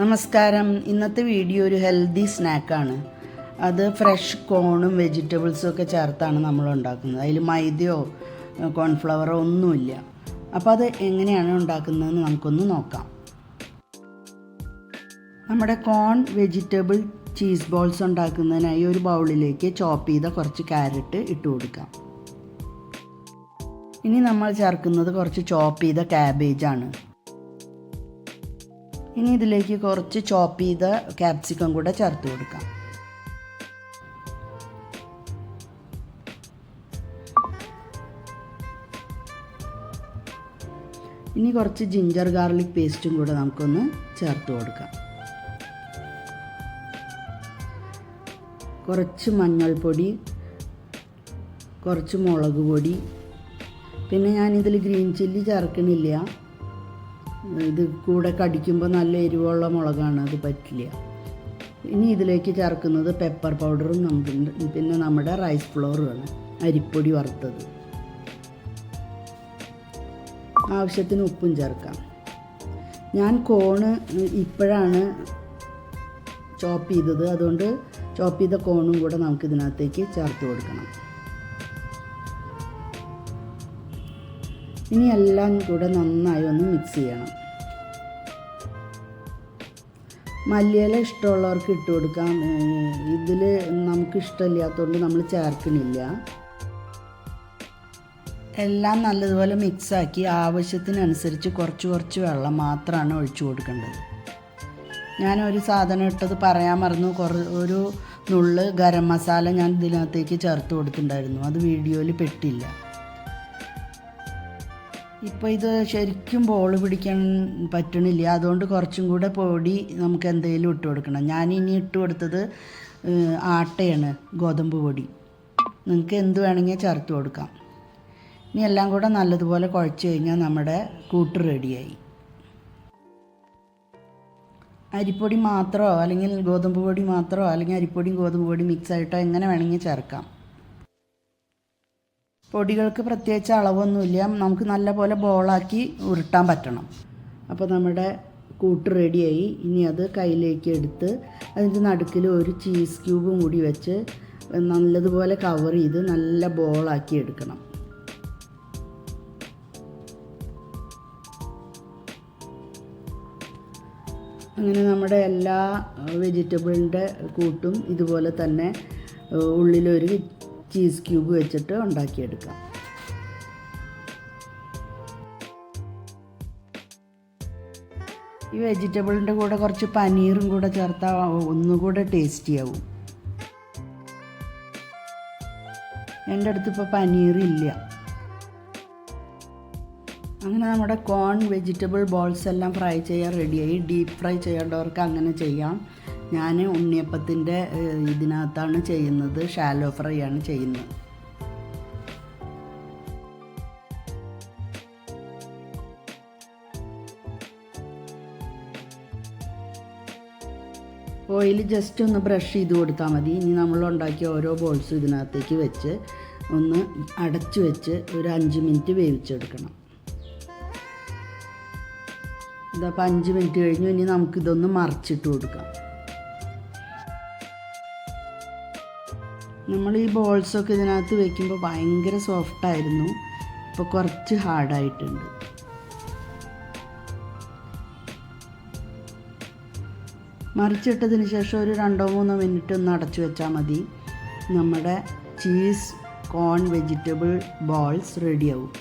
നമസ്കാരം. ഇന്നത്തെ വീഡിയോ ഒരു ഹെൽത്തി സ്നാക്കാണ് അത് ഫ്രഷ് കോണും വെജിറ്റബിൾസും ഒക്കെ ചേർത്താണ് നമ്മൾ ഉണ്ടാക്കുന്നത്. അതിൽ മൈദയോ കോൺഫ്ലവറോ ഒന്നുമില്ല. അപ്പോൾ അത് എങ്ങനെയാണ് ഉണ്ടാക്കുന്നതെന്ന് നമുക്കൊന്ന് നോക്കാം. നമ്മുടെ കോൺ വെജിറ്റബിൾ ചീസ് ബോൾസ് ഉണ്ടാക്കുന്നതിനായി ഒരു ബൗളിലേക്ക് ചോപ്പ് ചെയ്ത കുറച്ച് ക്യാരറ്റ് ഇട്ട് കൊടുക്കാം. ഇനി നമ്മൾ ചേർക്കുന്നത് കുറച്ച് ചോപ്പ് ചെയ്ത ക്യാബേജാണ് ഇനി ഇതിലേക്ക് കുറച്ച് ചോപ്പ് ചെയ്ത ക്യാപ്സിക്കം കൂടെ ചേർത്ത് കൊടുക്കാം. ഇനി കുറച്ച് ജിഞ്ചർ ഗാർലിക് പേസ്റ്റും കൂടെ നമുക്കൊന്ന് ചേർത്ത് കൊടുക്കാം. കുറച്ച് മഞ്ഞൾപ്പൊടി കുറച്ച് മുളക് പൊടി. പിന്നെ ഞാനിതിൽ ഗ്രീൻ ചില്ലി ചേർക്കണില്ല. ഇത് കൂടെ കടിക്കുമ്പോൾ നല്ല എരിവുള്ള മുളകാണ് അത് പറ്റില്ല. ഇനി ഇതിലേക്ക് ചേർക്കുന്നത് പെപ്പർ പൗഡറും നമുക്കുണ്ട് പിന്നെ നമ്മുടെ റൈസ് ഫ്ലോറുമാണ് അരിപ്പൊടി വറുത്തത്. ആവശ്യത്തിന് ഉപ്പും ചേർക്കാം. ഞാൻ കോണ് ഇപ്പോഴാണ് ചോപ്പ് ചെയ്തത് അതുകൊണ്ട് ചോപ്പ് ചെയ്ത കോണും കൂടെ നമുക്ക് ഇതിനകത്തേക്ക് ചേർത്ത് കൊടുക്കണം. ഇനി എല്ലാം കൂടെ നന്നായി ഒന്ന് മിക്സ് ചെയ്യണം. മല്ലിയില ഇഷ്ടമുള്ളവർക്ക് ഇട്ട് കൊടുക്കാം. ഇതിൽ നമുക്ക് ഇഷ്ടമില്ലാത്തതുകൊണ്ട് നമ്മൾ ചേർക്കണില്ല. എല്ലാം നല്ലതുപോലെ മിക്സാക്കി ആവശ്യത്തിനനുസരിച്ച് കുറച്ച് കുറച്ച് വെള്ളം മാത്രമാണ് ഒഴിച്ചു കൊടുക്കേണ്ടത്. ഞാനൊരു സാധനം ഇട്ടത് പറയാൻ മറന്നു. കുറ ഒരു നുള്ള് ഗരം മസാല ഞാൻ ഇതിനകത്തേക്ക് ചേർത്ത് കൊടുത്തിട്ടുണ്ടായിരുന്നു. അത് വീഡിയോയിൽ പെട്ടില്ല. ഇപ്പോൾ ഇത് ശരിക്കും ബോൾ പിടിക്കാൻ പറ്റണില്ല. അതുകൊണ്ട് കുറച്ചും കൂടെ പൊടി നമുക്ക് എന്തെങ്കിലും ഇട്ട് കൊടുക്കണം. ഞാൻ ഇനി ഇട്ട് കൊടുത്തത് ആട്ടയാണ് ഗോതമ്പ് പൊടി. നിങ്ങൾക്ക് എന്ത് വേണമെങ്കിൽ ചേർത്ത് കൊടുക്കാം. ഇനി എല്ലാം കൂടെ നല്ലതുപോലെ കുഴച്ച് കഴിഞ്ഞാൽ നമ്മുടെ കൂട്ട് റെഡിയായി അരിപ്പൊടി മാത്രമോ അല്ലെങ്കിൽ ഗോതമ്പ് പൊടി മാത്രമോ അല്ലെങ്കിൽ അരിപ്പൊടിയും ഗോതമ്പ് പൊടി മിക്സ് ആയിട്ടോ എങ്ങനെ വേണമെങ്കിൽ ചേർക്കാം. പൊടികൾക്ക് പ്രത്യേകിച്ച് അളവൊന്നുമില്ല. നമുക്ക് നല്ലപോലെ ബോളാക്കി ഉരുട്ടാൻ പറ്റണം. അപ്പോൾ നമ്മുടെ കൂട്ട് റെഡിയായി. ഇനി അത് കയ്യിലേക്ക് എടുത്ത് അതിന്റെ നടുക്കിൽ ഒരു ചീസ് ക്യൂബും കൂടി വെച്ച് നല്ലതുപോലെ കവർ ചെയ്ത് നല്ല ബോളാക്കി എടുക്കണം. അങ്ങനെ നമ്മുടെ എല്ലാ വെജിറ്റബിളിന്റെ കൂട്ടും ഇതുപോലെ തന്നെ ഉള്ളിലൊരു ചീസ് ക്യൂബ് വെച്ചിട്ട് ഉണ്ടാക്കിയെടുക്കാം. ഈ വെജിറ്റബിളിന്റെ കൂടെ കുറച്ച് പനീറും കൂടെ ചേർത്താൽ ഒന്നുകൂടെ ടേസ്റ്റിയാവും. എന്റെ അടുത്ത് ഇപ്പോൾ പനീറില്ല അങ്ങനെ നമ്മുടെ കോൺ വെജിറ്റബിൾ ബോൾസ് എല്ലാം ഫ്രൈ ചെയ്യാൻ റെഡിയായി. ഡീപ് ഫ്രൈ ചെയ്യേണ്ടവർക്ക് അങ്ങനെ ചെയ്യാം. ഞാൻ ഉണ്ണിയപ്പത്തിന്റെ ഇതിനകത്താണ് ചെയ്യുന്നത്. ഷാലോ ഫ്രൈ ആണ് ചെയ്യുന്നത്. ഓയിൽ ജസ്റ്റ് ഒന്ന് ബ്രഷ് ചെയ്ത് കൊടുത്താൽ മതി. ഇനി നമ്മൾ ഉണ്ടാക്കിയ ഓരോ ബോൾസും ഇതിനകത്തേക്ക് വെച്ച് ഒന്ന് അടച്ചു വെച്ച് ഒരു അഞ്ച് മിനിറ്റ് വേവിച്ചെടുക്കണം. ഇതപ്പോൾ അഞ്ച് മിനിറ്റ് കഴിഞ്ഞു. ഇനി നമുക്കിതൊന്ന് മറിച്ചിട്ട് കൊടുക്കാം. നമ്മൾ ഈ ബോൾസൊക്കെ ഇതിനകത്ത് വെക്കുമ്പോൾ ഭയങ്കര സോഫ്റ്റായിരുന്നു ഇപ്പോൾ കുറച്ച് ഹാർഡായിട്ടുണ്ട് മറിച്ചിട്ടതിന് ശേഷം ഒരു രണ്ടോ മൂന്നോ മിനിറ്റ് ഒന്ന് അടച്ചു വെച്ചാൽ മതി. നമ്മുടെ ചീസ് കോൺ വെജിറ്റബിൾ ബോൾസ് റെഡിയാവും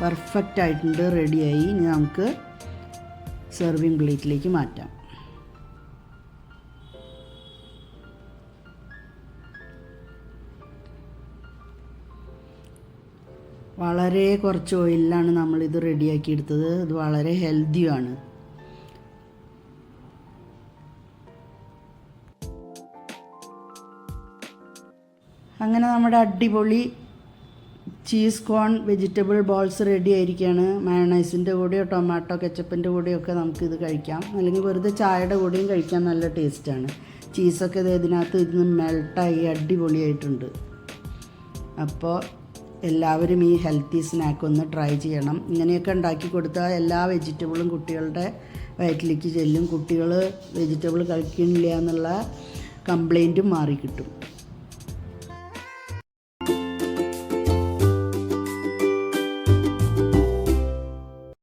പെർഫെക്റ്റ് ആയിട്ടുണ്ട് റെഡിയായി ഇനി നമുക്ക് സെർവിങ് പ്ലേറ്റിലേക്ക് മാറ്റാം. വളരെ കുറച്ച് ഓയിലാണ് നമ്മളിത് റെഡിയാക്കി എടുത്തത് ഇത് വളരെ ഹെൽത്തിയാണ് അങ്ങനെ നമ്മുടെ അടിപൊളി cheese corn vegetable balls ready ആയിരിക്കുകയാണ്. മയണൈസിന്റെ കൂടെയോ ടൊമാറ്റോ കെച്ചപ്പിന്റെ കൂടെയോ ഒക്കെ നമുക്കിത് കഴിക്കാം. അല്ലെങ്കിൽ വെറുതെ ചായയുടെ കൂടെയും കഴിക്കാൻ നല്ല ടേസ്റ്റാണ് ചീസൊക്കെ ഇത് ഇതിനകത്ത് ഇരുന്ന് മെൽട്ടായി അടിപൊളിയായിട്ടുണ്ട്. അപ്പോൾ എല്ലാവരും ഈ ഹെൽത്തി സ്നാക്ക് ഒന്ന് ട്രൈ ചെയ്യണം. ഇങ്ങനെയൊക്കെ ഉണ്ടാക്കി കൊടുത്താൽ എല്ലാ വെജിറ്റബിളും കുട്ടികളുടെ വയറ്റിലേക്ക് ചെല്ലും. കുട്ടികൾ വെജിറ്റബിൾ കഴിക്കുന്നില്ല എന്നുള്ള കംപ്ലൈന്റും മാറി കിട്ടും